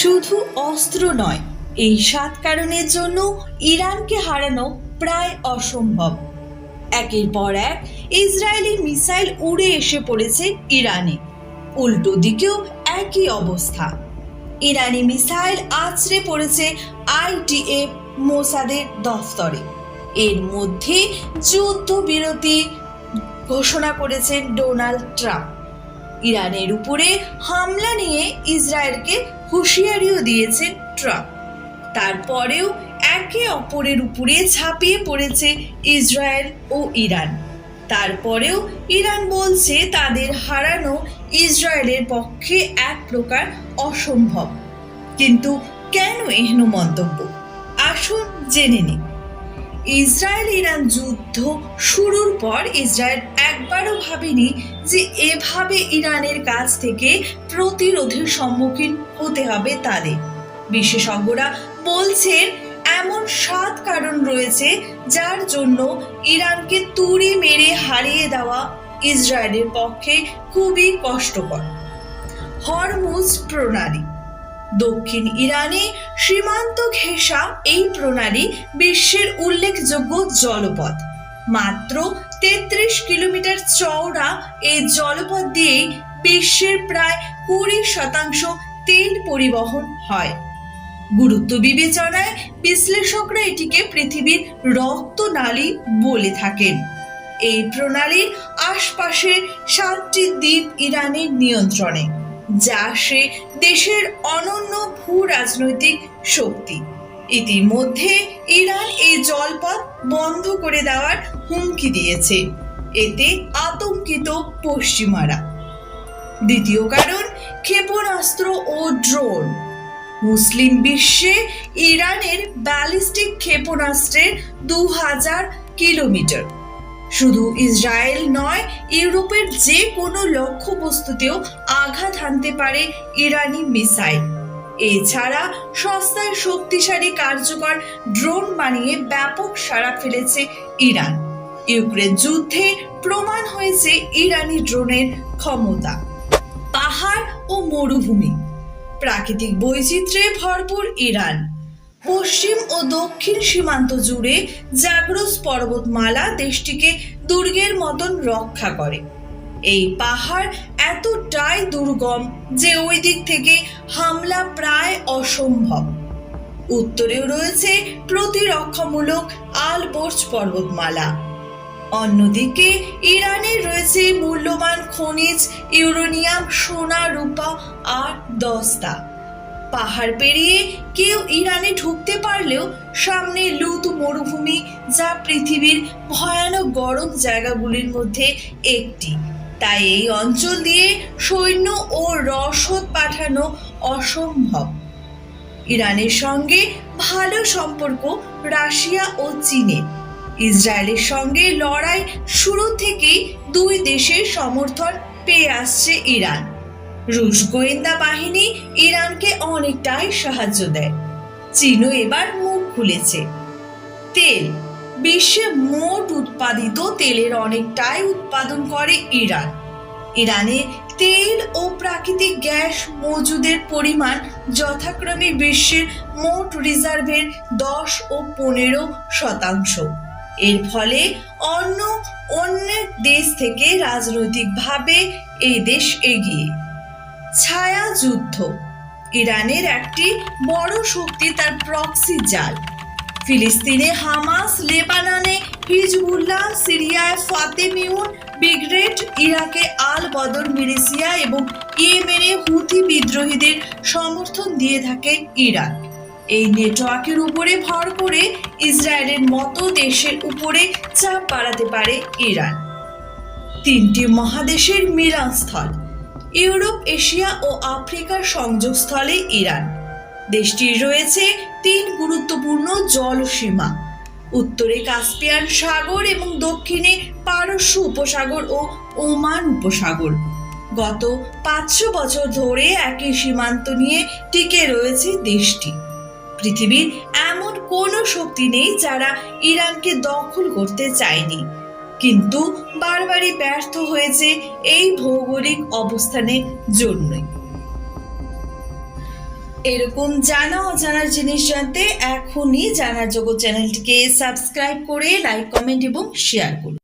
শুধু অস্ত্র নয়, এই সাত কারণের জন্য ইরানকে হারানো প্রায় অসম্ভব। একের পর এক ইসরায়েলি মিসাইল উড়ে এসে পড়েছে ইরানে। উল্টো দিকেও একই অবস্থা। ইরানি মিসাইল আছড়ে পড়েছে আইটিএফ মোসাদের দফতরে। এর মধ্যে যুদ্ধবিরতি ঘোষণা করেছেন ডোনাল্ড ট্রাম্প। ইরানের উপরে হামলা নিয়ে ইসরায়েলকে হুঁশিয়ারিও দিয়েছেন ট্রাম্প। তারপরেও একে অপরের উপরে ঝাঁপিয়ে পড়েছে ইসরায়েল ও ইরান। তারপরেও ইরান বলছে তাদের হারানো ইসরায়েলের পক্ষে এক প্রকার অসম্ভব। কিন্তু কেন এহেন মন্তব্য? আসুন জেনে নিই। ইসরায়েল ইরান যুদ্ধ শুরুর পর ইসরায়েল একবারও ভাবেনি যে এভাবে ইরানের কাছ থেকে প্রতিরোধের সম্মুখীন হতে হবে তাদের। বিশেষজ্ঞরা বলছেন, এমন সাত কারণ রয়েছে যার জন্য ইরানকে তুড়ি মেরে হারিয়ে দেওয়া ইসরায়েলের পক্ষে খুবই কষ্টকর। হরমুজ প্রণালী দক্ষিণ ইরানে সীমান্ত ঘেঁষা এই প্রণালী বিশ্বের উল্লেখযোগ্য জলপথ। মাত্র তেত্রিশ কিলোমিটার চওড়া এই জলপথ দিয়েই বিশ্বের প্রায় কুড়ি শতাংশ তেল পরিবহন হয়। গুরুত্ব বিবেচনায় বিশ্লেষকরা এটিকে পৃথিবীর রক্তনালী বলে থাকেন। এই প্রণালীর আশপাশে সাতটি দ্বীপ ইরানের নিয়ন্ত্রণে। যা সে দেশের অনন্য ভূ রাজনৈতিক শক্তি। ইতিমধ্যে ইরান এই জলপথ বন্ধ করে দেওয়ার হুমকি দিয়েছে। এতে আতঙ্কিত পশ্চিমারা। দ্বিতীয় কারণ, ক্ষেপণাস্ত্র ও ড্রোন। মুসলিম বিশ্বে ইরানের ব্যালিস্টিক ক্ষেপণাস্ত্রের দু হাজার কিলোমিটার। শুধু ইসরায়েল নয়, ইউরোপের যে কোনো লক্ষ্যবস্তুতেও আঘাত হানতে পারে ইরানি মিসাইল। এছাড়া সস্তায় শক্তিশালী কার্যকর ড্রোন বানিয়ে ব্যাপক সাড়া ফেলেছে ইরান। ইউক্রেন যুদ্ধে প্রমাণ হয়েছে ইরানি ড্রোনের ক্ষমতা, পাহাড় ও মরুভূমি। প্রাকৃতিক বৈচিত্র্যে ভরপুর ইরান। পশ্চিম ও দক্ষিণ সীমান্ত জুড়ে জাগ্রস পর্বতমালা দেশটিকে দুর্গের মতন রক্ষা করে। এই পাহাড় এতটাই দুর্গম যে ওই দিক থেকে হামলা প্রায় অসম্ভব। উত্তরেও রয়েছে প্রতিরক্ষামূলক আলবোর্জ পর্বতমালা। অন্যদিকে ইরানের রয়েছে মূল্যবান খনিজ, ইউরেনিয়াম, সোনা, রূপা আর দস্তা। পাহাড় পেরিয়ে কেউ ইরানে ঢুকতে পারলেও সামনে লুত মরুভূমি যা পৃথিবীর ভয়ানক গরম জায়গাগুলির মধ্যে একটি। তাই এই অঞ্চল দিয়ে সৈন্য ও রসদ পাঠানো অসম্ভব। ইরানের সঙ্গে ভালো সম্পর্ক রাশিয়া ও চীনের ইসরায়েলের সঙ্গে লড়াই শুরু থেকেই দুই দেশের সমর্থন পেয়ে আসছে ইরান। রুশ গোয়েন্দা বাহিনী ইরানকে অনেকটাই সাহায্য দেয়। চীনও এবার মুখ খুলেছে। তেল, বিশ্বে মোট উৎপাদিত তেলের অনেকটাই উৎপাদন করে ইরান। ইরানে তেল ও প্রাকৃতিক গ্যাস মজুদের পরিমাণ যথাক্রমে বিশ্বের মোট রিজার্ভের দশ ও পনেরো শতাংশ। এর ফলে অন্য অন্যের দেশ থেকে রাজনৈতিকভাবে এই দেশ এগিয়ে। ছায়া যুদ্ধ ইরানের একটি বড় শক্তি তার প্রক্সি জাল। ফিলিস্তিনে হামাস, লেবাননে হিজবুল্লাহ, সিরিয়ায় ফাতেমিউন ব্রিগেড ইরাকে আল বদর মিলিশিয়া এবং ইয়েমেনে হুথি বিদ্রোহীদের সমর্থন দিয়ে থাকে ইরান। এই নেটওয়ার্কের উপরে ভর করে ইসরায়েলের মতো দেশের উপরে চাপ বাড়াতে পারে ইরান। তিনটি মহাদেশের মিলনস্থল। ইউরোপ, এশিয়া ও আফ্রিকার সংযোগস্থলে ইরান। দেশটির রয়েছে তিন গুরুত্বপূর্ণ জলসীমা। উত্তরে কাস্পিয়ান সাগর এবং দক্ষিণে পারস্য উপসাগর ও ওমান উপসাগর। গত পাঁচশো বছর ধরে একই সীমান্ত নিয়ে টিকে রয়েছে দেশটি। পৃথিবীর এমন কোনো শক্তি নেই যারা ইরানকে দখল করতে চায়নি। কিন্তু বারবারই ব্যর্থ হয়েছে এই ভৌগোলিক অবস্থানের জন্যই এরকম জানা অজানার জিনিস জানতে এখনই জানার জগৎ চ্যানেলটিকে সাবস্ক্রাইব করে, লাইক, কমেন্ট এবং শেয়ার করুন।